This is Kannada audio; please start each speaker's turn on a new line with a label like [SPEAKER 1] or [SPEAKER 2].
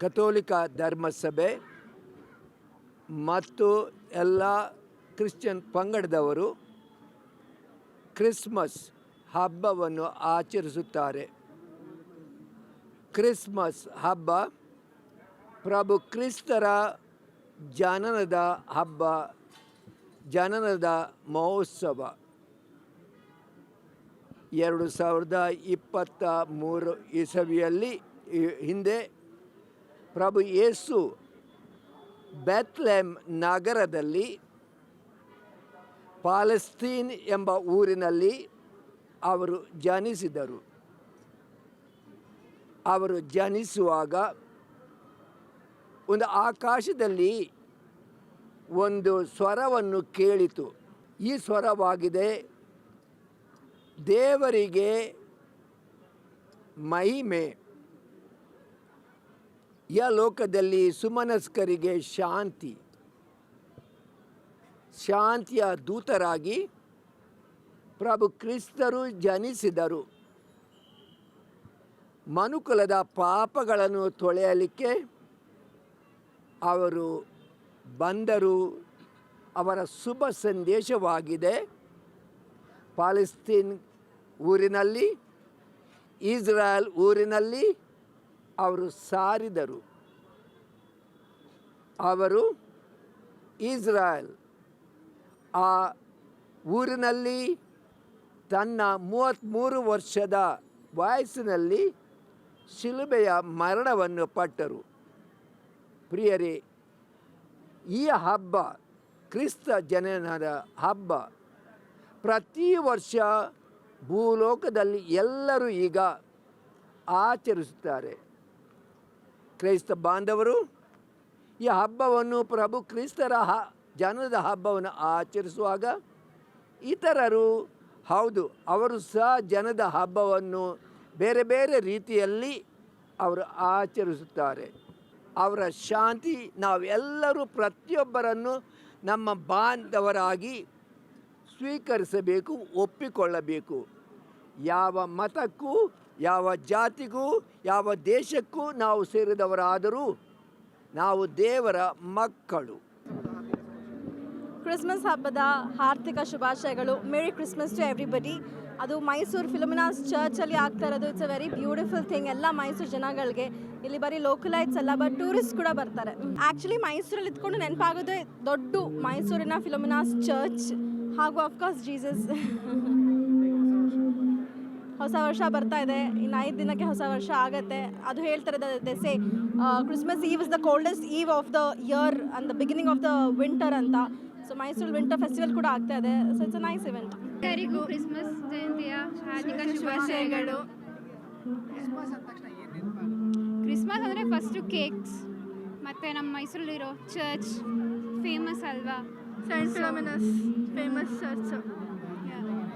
[SPEAKER 1] ಕಥೋಲಿಕ ಧರ್ಮಸಭೆ ಮತ್ತು ಎಲ್ಲ ಕ್ರಿಶ್ಚಿಯನ್ ಪಂಗಡದವರು ಕ್ರಿಸ್ಮಸ್ ಹಬ್ಬವನ್ನು ಆಚರಿಸುತ್ತಾರೆ. ಕ್ರಿಸ್ಮಸ್ ಹಬ್ಬ ಪ್ರಭು ಕ್ರಿಸ್ತರ ಜನನದ ಹಬ್ಬ, ಜನನದ ಮಹೋತ್ಸವ. ಎರಡು ಸಾವಿರದ ಇಪ್ಪತ್ತ ಮೂರು ಇಸವಿಯಲ್ಲಿ ಹಿಂದೆ ಪ್ರಭು ಯೇಸು ಬೆತ್ಲೆಮ್ ನಗರದಲ್ಲಿ ಪಾಲೆಸ್ತೀನ್ ಎಂಬ ಊರಿನಲ್ಲಿ ಅವರು ಜನಿಸಿದರು. ಅವರು ಜನಿಸುವಾಗ ಒಂದು ಆಕಾಶದಲ್ಲಿ ಒಂದು ಸ್ವರವನ್ನು ಕೇಳಿತು. ಈ ಸ್ವರವಾಗಿದೆ ದೇವರಿಗೆ ಮಹಿಮೆ. ಯ ಲೋಕದಲ್ಲಿ ಸುಮನಸ್ಕರಿಗೆ ಶಾಂತಿ. ಶಾಂತಿಯ ದೂತರಾಗಿ ಪ್ರಭು ಕ್ರಿಸ್ತರು ಜನಿಸಿದರು. ಮನುಕುಲದ ಪಾಪಗಳನ್ನು ತೊಳೆಯಲಿಕ್ಕೆ ಅವರು ಬಂದರು. ಅವರ ಶುಭ ಸಂದೇಶವಾಗಿದೆ. ಪಾಲೆಸ್ತೀನ್ ಊರಿನಲ್ಲಿ, ಇಸ್ರಾಯೇಲ್ ಊರಿನಲ್ಲಿ ಅವರು ಸಾರಿದರು. ಅವರು ಇಸ್ರಾಯೇಲ್ ಆ ಊರಿನಲ್ಲಿ ತನ್ನ ಮೂವತ್ತ್ಮೂರು ವರ್ಷದ ವಯಸ್ಸಿನಲ್ಲಿ ಶಿಲುಬೆಯ ಮರಣವನ್ನು ಪಟ್ಟರು. ಪ್ರಿಯರೇ, ಈ ಹಬ್ಬ ಕ್ರಿಸ್ತ ಜನನದ ಹಬ್ಬ. ಪ್ರತಿ ವರ್ಷ ಭೂಲೋಕದಲ್ಲಿ ಎಲ್ಲರೂ ಈಗ ಆಚರಿಸುತ್ತಾರೆ. ಕ್ರೈಸ್ತ ಬಾಂಧವರು, ಈ ಹಬ್ಬವನ್ನು ಪ್ರಭು ಕ್ರಿಸ್ತರ ಹ ಜನದ ಹಬ್ಬವನ್ನು ಆಚರಿಸುವಾಗ ಇತರರು, ಹೌದು, ಅವರು ಸಹ ಜನದ ಹಬ್ಬವನ್ನು ಬೇರೆ ಬೇರೆ ರೀತಿಯಲ್ಲಿ ಅವರು ಆಚರಿಸುತ್ತಾರೆ. ಅವರ ಶಾಂತಿ, ನಾವೆಲ್ಲರೂ ಪ್ರತಿಯೊಬ್ಬರನ್ನು ನಮ್ಮ ಬಾಂಧವರಾಗಿ ಸ್ವೀಕರಿಸಬೇಕು, ಒಪ್ಪಿಕೊಳ್ಳಬೇಕು. ಯಾವ ಮತಕ್ಕೂ, ಯಾವ ಜಾತಿಗೂ, ಯಾವ ದೇಶಕ್ಕೂ ನಾವು ಸೇರಿದವರಾದರೂ ನಾವು ದೇವರ ಮಕ್ಕಳು.
[SPEAKER 2] ಕ್ರಿಸ್ಮಸ್ ಹಬ್ಬದ ಆರ್ಥಿಕ ಶುಭಾಶಯಗಳು. ಮೇರಿ ಕ್ರಿಸ್ಮಸ್ ಟು ಎವ್ರಿಬಡಿ ಅದು ಮೈಸೂರು ಫಿಲಮಿನಾಸ್ ಚರ್ಚಲ್ಲಿ ಆಗ್ತಾ ಇರೋದು. It's a very beautiful thing ಎಲ್ಲ ಮೈಸೂರು ಜನಗಳಿಗೆ. ಇಲ್ಲಿ ಬರೀ ಲೋಕಲೈಟ್ಸ್ ಅಲ್ಲ ಬಟ್ ಟೂರಿಸ್ಟ್ ಕೂಡ ಬರ್ತಾರೆ. ಆ್ಯಕ್ಚುಲಿ ಮೈಸೂರಲ್ಲಿ ಇದ್ಕೊಂಡು ನೆನಪಾಗೋದೇ ದೊಡ್ಡ ಮೈಸೂರಿನ ಫಿಲಮಿನಾಸ್ ಚರ್ಚ್ ಹಾಗೂ ಅಫ್ಕೋರ್ಸ್ ಜೀಸಸ್ ಹೊಸ ವರ್ಷ ಬರ್ತಾ ಇದೆ. ಇನ್ನು ಐದು ದಿನಕ್ಕೆ ಹೊಸ ವರ್ಷ ಆಗುತ್ತೆ. ಅದು ಹೇಳ್ತಾರೆ say Christmas eve is the coldest eve of the year and the beginning of the winter ಅಂತ. ಸೊ ಮೈಸೂರು ವಿಂಟರ್ ಫೆಸ್ಟಿವಲ್ ಕೂಡ ಆಗ್ತಾ ಇದೆ. So it's a nice event
[SPEAKER 3] ಎಲ್ಲರಿಗೂ ಕ್ರಿಸ್ಮಸ್ ಜಯಂತಿಯ ಹಾರ್ದಿಕ ಶುಭಾಶಯಗಳು. ಕ್ರಿಸ್ಮಸ್ ಅಂದರೆ ಫಸ್ಟು ಕೇಕ್ಸ್ ಮತ್ತು ನಮ್ಮ ಮೈಸೂರಲ್ಲಿರೋ ಚರ್ಚ್ ಫೇಮಸ್ ಅಲ್ವಾ?
[SPEAKER 4] Saint Philomena's famous church